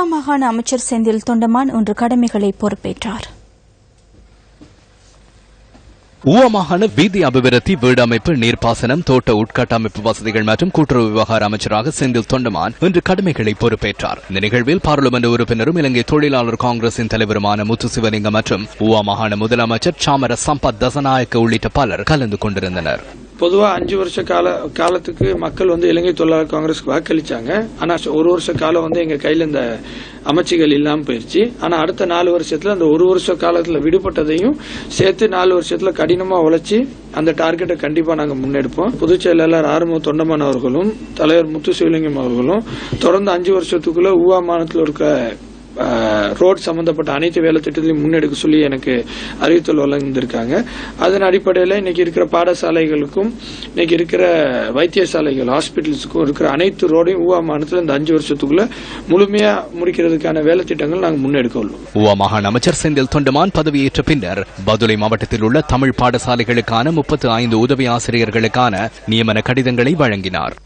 கோவா மாகாண அமைச்சர் செந்தில் தொண்டமான் இன்று கடமைகளை பொறுப்பேற்றார். ஊவா வீதி அபிவிருத்தி வீடமைப்பு நீர்ப்பாசனம் தோட்ட உட்கட்டமைப்பு வசதிகள் மற்றும் கூட்டுறவு விவகார அமைச்சராக செந்தில் தொண்டமான் இன்று கடமைகளை பொறுப்பேற்றார். இந்த நிகழ்வில் பாராளுமன்ற உறுப்பினரும் இலங்கை தொழிலாளர் காங்கிரசின் தலைவருமான முத்து சிவலிங்கம் மற்றும் ஊவா மாகாண முதலமைச்சர் சாமர சம்பத் தசநாயக்க உள்ளிட்ட பலர் கலந்து கொண்டிருந்தனர். பொதுவா அஞ்சு வருஷ கால காலத்துக்கு மக்கள் வந்து இலங்கை தொழிலாளர் காங்கிரஸ்க்கு வாக்களிச்சாங்க. ஆனா ஒரு வருஷ காலம் வந்து எங்க கையில இந்த அமைச்சுகள் இல்லாம போயிருச்சு. ஆனா அடுத்த நாலு வருஷத்துல அந்த ஒரு வருஷ காலத்துல விடுபட்டதையும் சேர்த்து நாலு வருஷத்துல கடினமா உழைச்சி அந்த டார்கெட்டை கண்டிப்பா நாங்க முன்னெடுப்போம். பொதுச் செயலாளர் ஆறுமுக தொண்டமான் அவர்களும் தலைவர் முத்து சிவலிங்கம் அவர்களும் தொடர்ந்து அஞ்சு வருஷத்துக்குள்ள ஊவா மாநிலத்தில் இருக்க ரோட் சம்பந்தப்பட்ட அனைத்து வேலை திட்டத்திலையும் முன்னெடுக்க சொல்லி எனக்கு அறிவித்தல் வழங்கியிருக்காங்க அதன் அடிப்படையில் இன்னைக்கு இருக்கிற பாடசாலைகளுக்கும் இன்னைக்கு இருக்கிற வைத்தியசாலைகள் ஹாஸ்பிட்டல்ஸுக்கும் இருக்கிற அனைத்து ரோடையும் ஊவா மாநிலத்தில் இந்த அஞ்சு வருஷத்துக்குள்ள முழுமையா முடிக்கிறதுக்கான வேலை திட்டங்கள் நாங்கள் முன்னெடுக்க உள்ளோம். ஊவா மாகாண அமைச்சர் செந்தில் தொண்டமான் பதவியேற்ற பின்னர் பதுளை மாவட்டத்தில் உள்ள தமிழ் பாடசாலைகளுக்கான முப்பத்து ஐந்து உதவி ஆசிரியர்களுக்கான நியமன கடிதங்களை வழங்கினார்.